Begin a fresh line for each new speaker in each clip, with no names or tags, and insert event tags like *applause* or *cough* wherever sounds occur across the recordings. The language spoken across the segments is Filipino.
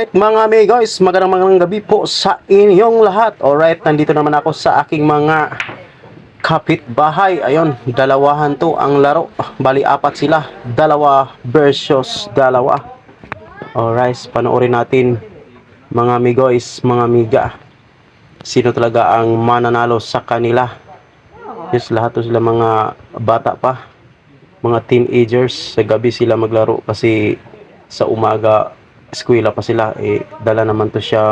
Alright mga amigos, magandang magandang gabi po sa inyong lahat. Alright, nandito naman ako sa aking mga kapitbahay. Ayun, dalawahan to ang laro. Bali apat sila, dalawa versus dalawa. Alright, panoorin natin mga amigos, mga amiga. Sino talaga ang mananalo sa kanila? Yes, lahat to sila mga bata pa. Mga teenagers. Sa gabi sila maglaro kasi sa umaga eskwela pa sila eh dala naman to siya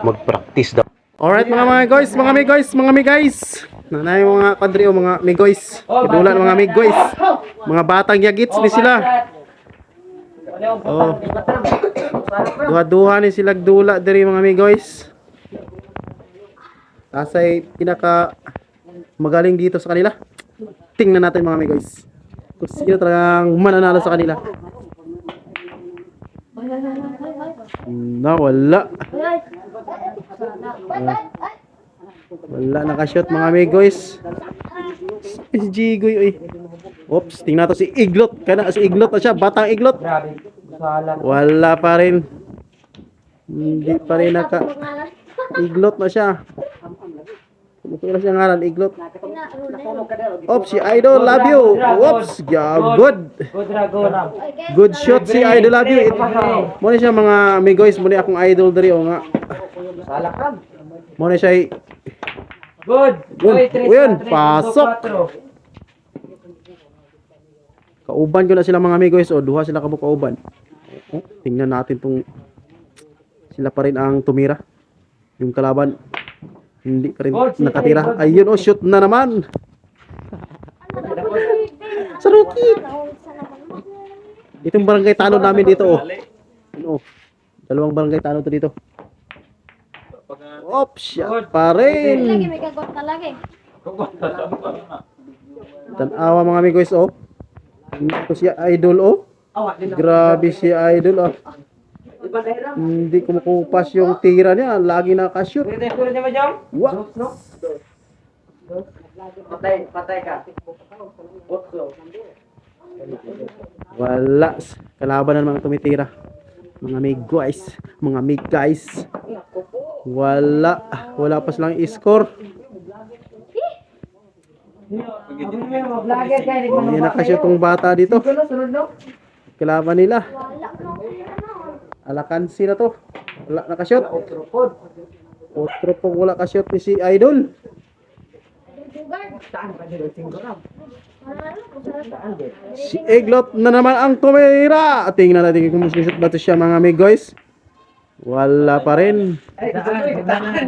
mag-practice daw. Alright mga mga guys, mga mga guys, mga mga guys. Nanay mga kadri o mga mga guys. Kidulan mga mga guys. Mga batang yagits ni sila. Oh. Duha-duha ni sila dula diri mga mga guys. Asay pinaka magaling dito sa kanila. Tingnan natin mga mga guys. Kung sino talagang mananalo sa kanila. Na wala. Nakashot mga amigos. Si Jigoy oy. Oops, tingnan to si Iglot. Kana si Iglot na siya, batang Iglot. Wala pa rin. Hindi pa rin naka Iglot na siya. Kumukuha siya ngalan, Iglot. Oops, si Idol, love you. Oops, yeah, good.
Good dragon.
Good shot si Idol, love you. Mo siya mga amigos, mo ni akong idol diri o nga. Ni siya
Good.
Yun.
Uy, tres,
Yun,
tres,
pasok. Kauban ko na sila mga amigos o duha sila kabuk kauban. Oh, tingnan natin tong sila pa rin ang tumira. Yung kalaban hindi pa rin
si
nakatira. Ayun oh, shoot na naman. Saruki. Itong barangay talo namin dito oh. Ano? oh. Dalawang barangay talo to dito. Oops, shot pa rin.
Lagi may kagot na lagi.
Tanawa mga amigos oh. Ito si Idol oh. Grabe si Idol oh. Hindi kumukupas yung tira niya. Lagi nakashoot.
No? Patay, patay ka.
Wala. Kalaban na mga tumitira. Mga may guys. Mga may guys. Wala. Wala pa silang score.
Hindi
nakashoot tong bata dito. Kalaban nila.
Wala?
Alakansi na to. Wala nakashoot.
Otro pod.
Otro pong wala kashoot ni si Idol.
Na.
Si Eglot na naman ang tumira. Tingnan natin kung masishoot ba to siya mga amigos. Wala pa rin.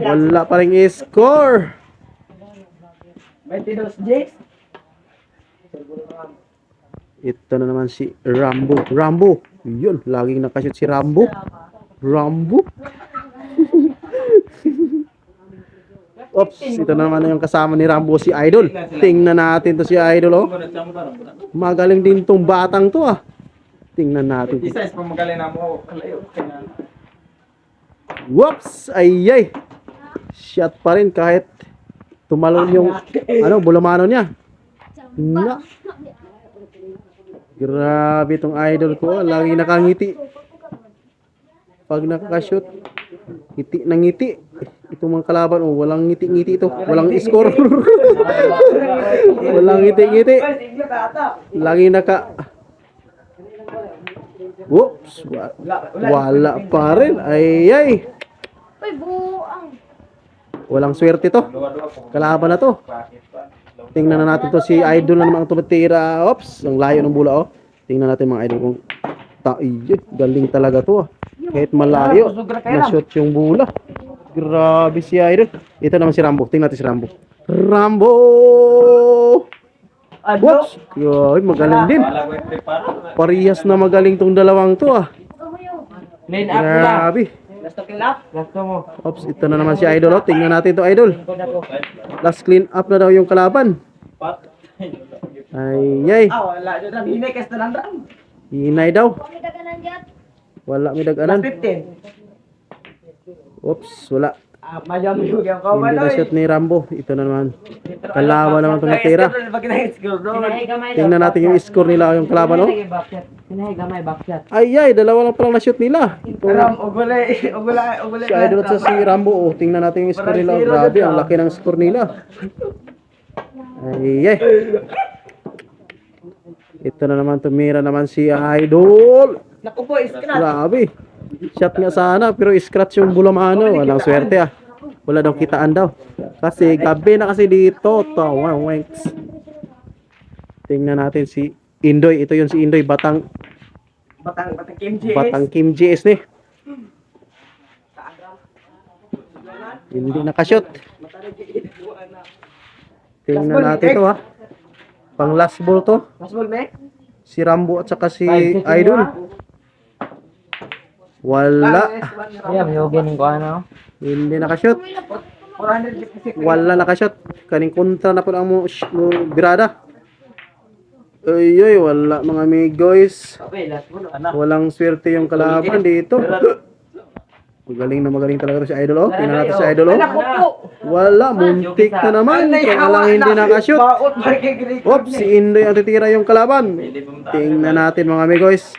Wala pa rin score.
22 Jace.
Ito na naman si Rambo. Rambo. Yun, laging nakashoot si Rambo. Rambo. *laughs* Oops, ito na naman yung kasama ni Rambo si Idol. Tingnan natin to si Idol oh. Magaling din tong batang to ah. Tingnan natin.
Isa is pamagaling na mo.
Whoops! Ay ay! Shot pa rin kahit tumalon yung ano, bulamano niya. Na. *laughs* Grabe tong idol ko. Lagi nakangiti. Pag nakakashoot, ngiti na ngiti. Itong mga kalaban, oh, walang ngiti-ngiti ito. Walang score. *laughs* walang ngiti-ngiti. Lagi naka... Whoops! Wa- Wala pa rin. Ay, ay.
Uy, buang.
Walang swerte to. Kalaban na to. Tingnan na natin to si Idol na naman ang tumitira. Ops, ang layo ng bula oh. Tingnan natin mga idol kung taiyo. Galing talaga to ah. Kahit malayo, na-shoot yung bula. Grabe si Idol. Ito naman si Rambo. Tingnan natin si Rambo. Rambo!
Ano?
Whoops! Grabe, magaling din. Parehas na magaling tong dalawang to ah. Grabe.
Gusto kill up? Gusto mo.
Ops, ito na naman si Idol oh. Tingnan natin to Idol.
Na.
Last clean up na daw yung kalaban. Ay, ay.
Ah, wala. Lang. Hinay ka sa landang.
Hinay daw. Wala may daganan.
15.
Oops, wala.
Ah, Madam yung yung kawan.
Hindi na shoot ni Rambo. Ito na naman. Kalaban naman itong natira. Tingnan natin yung score nila, yung kalaban, oh.
Sinahay gamay backshot.
Ay, ay, dalawa lang palang na-shoot nila. Ito,
Ram, ugulay, ugulay, ugulay.
si Idol at sa si Rambo, oh. Tingnan natin yung score nila. Oh, grabe, ang laki ng score nila. Ay, ay. Ito na naman, tumira naman si Idol.
Naku po, iskrat.
Grabe. Shot nga sana, pero scratch yung bulamano. Walang swerte ah. Wala daw kitaan daw. Kasi gabi na kasi dito. Tawa, wanks. Tingnan natin si Indoy. Ito yun si Indoy. Batang,
Batang, batang Kim JS.
batang Kim JS ni. Hindi nakashoot. Tingnan natin to ha. Pang last ball to.
Mas ball?
Si Rambo at saka si Idol. Wala.
Ayan, may ugin ko ano.
Hindi nakashoot.
456.
Wala nakashot. Kaning kontra na po ang mo, sh- mo birada. Ay, ay, wala mga amigos.
Okay, last mo, no?
Walang swerte yung kalaban dito. Magaling na magaling talaga to si Idol, oh. Tingnan natin si Idol, oh. Wala, muntik na naman. Kaya lang hindi nakashoot. Oops, si Indoy ang titira yung kalaban. Tingnan natin mga amigos.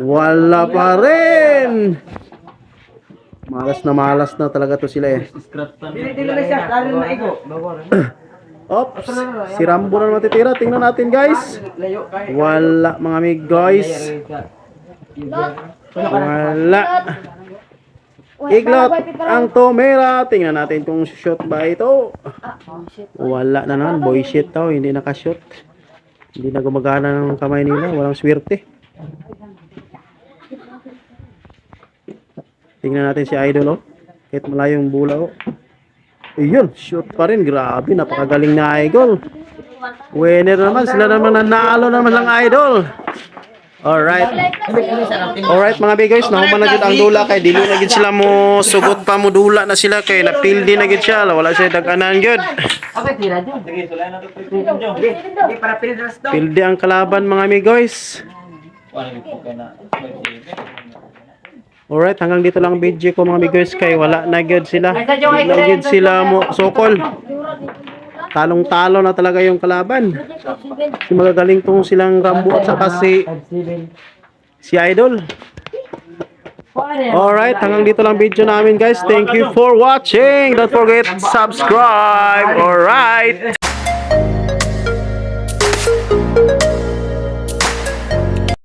Wala pa rin. Malas na malas na talaga to sila eh.
Dili, na siya. Lalo na igo.
Oops, si Rambo na naman titira. Tingnan natin guys. Wala mga amigos. Wala. Iglot ang tumira. Tingnan natin kung shoot ba ito. Wala na naman. Boy shit daw. Hindi nakashoot. Hindi na gumagana ng kamay nila. Walang swerte. Tingnan natin si Idol oh. Kahit malayong bula oh. Ayun, shoot pa rin. Grabe, napakagaling na Idol. Winner naman. Sila naman nanalo naman lang Idol. Alright. Alright mga big guys, nahuman na ang dula kay dili na gid sila mo sugot pa mo dula na sila kay napildi na gid siya, wala siya daganan gid. Pildi ang kalaban mga big guys. Alright, hanggang dito lang ang video ko mga big guys kay wala na gid sila. Wala gid sila mo sokol. Talong-talo na talaga yung kalaban. Si magagaling tong silang Rambo at saka si si Idol. Alright, hanggang dito lang video namin guys. Thank you for watching. Don't forget subscribe. Alright.